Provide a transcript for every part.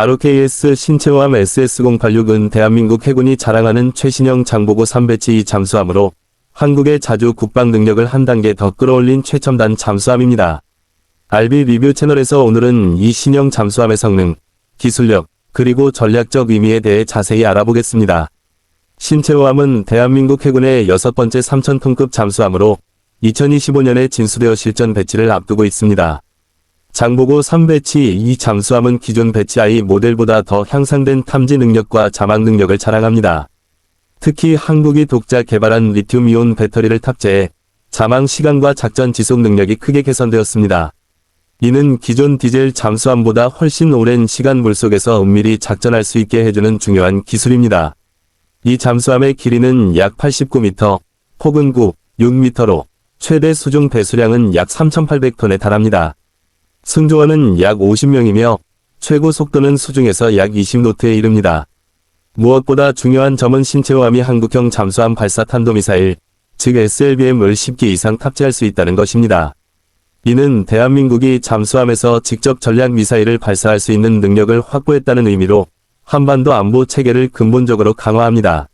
ROKS 신체호함 SS-086은 대한민국 해군이 자랑하는 최신형 장보고 3배치 잠수함으로 한국의 자주 국방 능력을 한 단계 더 끌어올린 최첨단 잠수함입니다. RB 리뷰 채널에서 오늘은 이 신형 잠수함의 성능, 기술력, 그리고 전략적 의미에 대해 자세히 알아보겠습니다. 신체호함은 대한민국 해군의 여섯 번째 3,000톤급 잠수함으로 2025년에 진수되어 실전 배치를 앞두고 있습니다. 장보고 3배치 이 잠수함은 기존 배치 I 모델보다 더 향상된 탐지 능력과 자막 능력을 자랑합니다. 특히 한국이 독자 개발한 리튬이온 배터리를 탑재해 자망 시간과 작전 지속 능력이 크게 개선되었습니다. 이는 기존 디젤 잠수함보다 훨씬 오랜 시간 물속에서 은밀히 작전할 수 있게 해주는 중요한 기술입니다. 이 잠수함의 길이는 약 89m, 폭은 9, 6m로 최대 수중 배수량은 약 3,800톤에 달합니다. 승조원은 약 50명이며 최고 속도는 수중에서 약 20노트에 이릅니다. 무엇보다 중요한 점은 신체호함이 한국형 잠수함 발사 탄도미사일, 즉 SLBM을 10기 이상 탑재할 수 있다는 것입니다. 이는 대한민국이 잠수함에서 직접 전략 미사일을 발사할 수 있는 능력을 확보했다는 의미로 한반도 안보 체계를 근본적으로 강화합니다.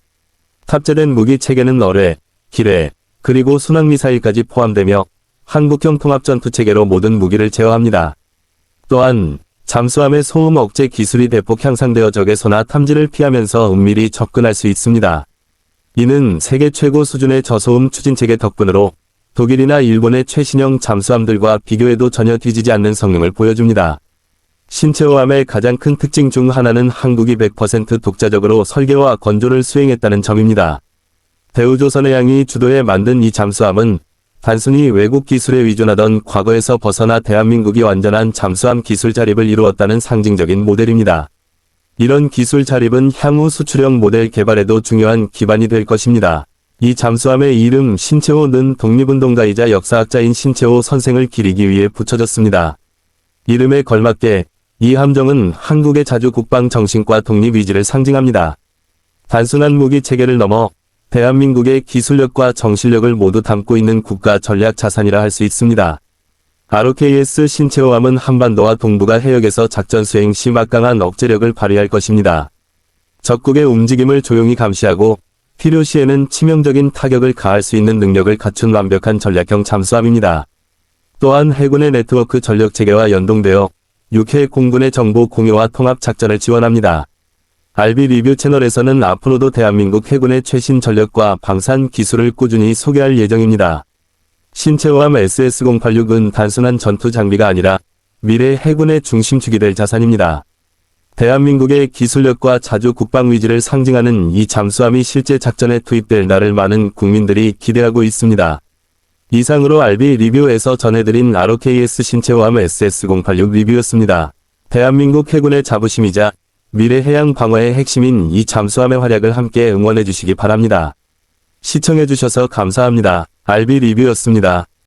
탑재된 무기 체계는 어뢰, 기뢰, 그리고 순항미사일까지 포함되며 한국형 통합전투 체계로 모든 무기를 제어합니다. 또한 잠수함의 소음 억제 기술이 대폭 향상되어 적의 소나 탐지를 피하면서 은밀히 접근할 수 있습니다. 이는 세계 최고 수준의 저소음 추진 체계 덕분으로 독일이나 일본의 최신형 잠수함들과 비교해도 전혀 뒤지지 않는 성능을 보여줍니다. 신체호함의 가장 큰 특징 중 하나는 한국이 100% 독자적으로 설계와 건조를 수행했다는 점입니다. 대우조선의 양이 주도해 만든 이 잠수함은 단순히 외국 기술에 의존하던 과거에서 벗어나 대한민국이 완전한 잠수함 기술 자립을 이루었다는 상징적인 모델입니다. 이런 기술 자립은 향후 수출형 모델 개발에도 중요한 기반이 될 것입니다. 이 잠수함의 이름 신채호는 독립운동가이자 역사학자인 신채호 선생을 기리기 위해 붙여졌습니다. 이름에 걸맞게 이 함정은 한국의 자주 국방 정신과 독립 의지를 상징합니다. 단순한 무기 체계를 넘어 대한민국의 기술력과 정신력을 모두 담고 있는 국가 전략 자산이라 할 수 있습니다. ROKS 신체호함은 한반도와 동북아 해역에서 작전 수행 시 막강한 억제력을 발휘할 것입니다. 적국의 움직임을 조용히 감시하고 필요시에는 치명적인 타격을 가할 수 있는 능력을 갖춘 완벽한 전략형 잠수함입니다. 또한 해군의 네트워크 전력 체계와 연동되어 육해 공군의 정보 공유와 통합 작전을 지원합니다. RB 리뷰 채널에서는 앞으로도 대한민국 해군의 최신 전력과 방산 기술을 꾸준히 소개할 예정입니다. 신체호함 SS-086은 단순한 전투 장비가 아니라 미래 해군의 중심축이 될 자산입니다. 대한민국의 기술력과 자주 국방 의지를 상징하는 이 잠수함이 실제 작전에 투입될 날을 많은 국민들이 기대하고 있습니다. 이상으로 RB 리뷰에서 전해드린 ROKS 신체호함 SS-086 리뷰였습니다. 대한민국 해군의 자부심이자 미래 해양 방어의 핵심인 이 잠수함의 활약을 함께 응원해 주시기 바랍니다. 시청해 주셔서 감사합니다. RB 리뷰였습니다.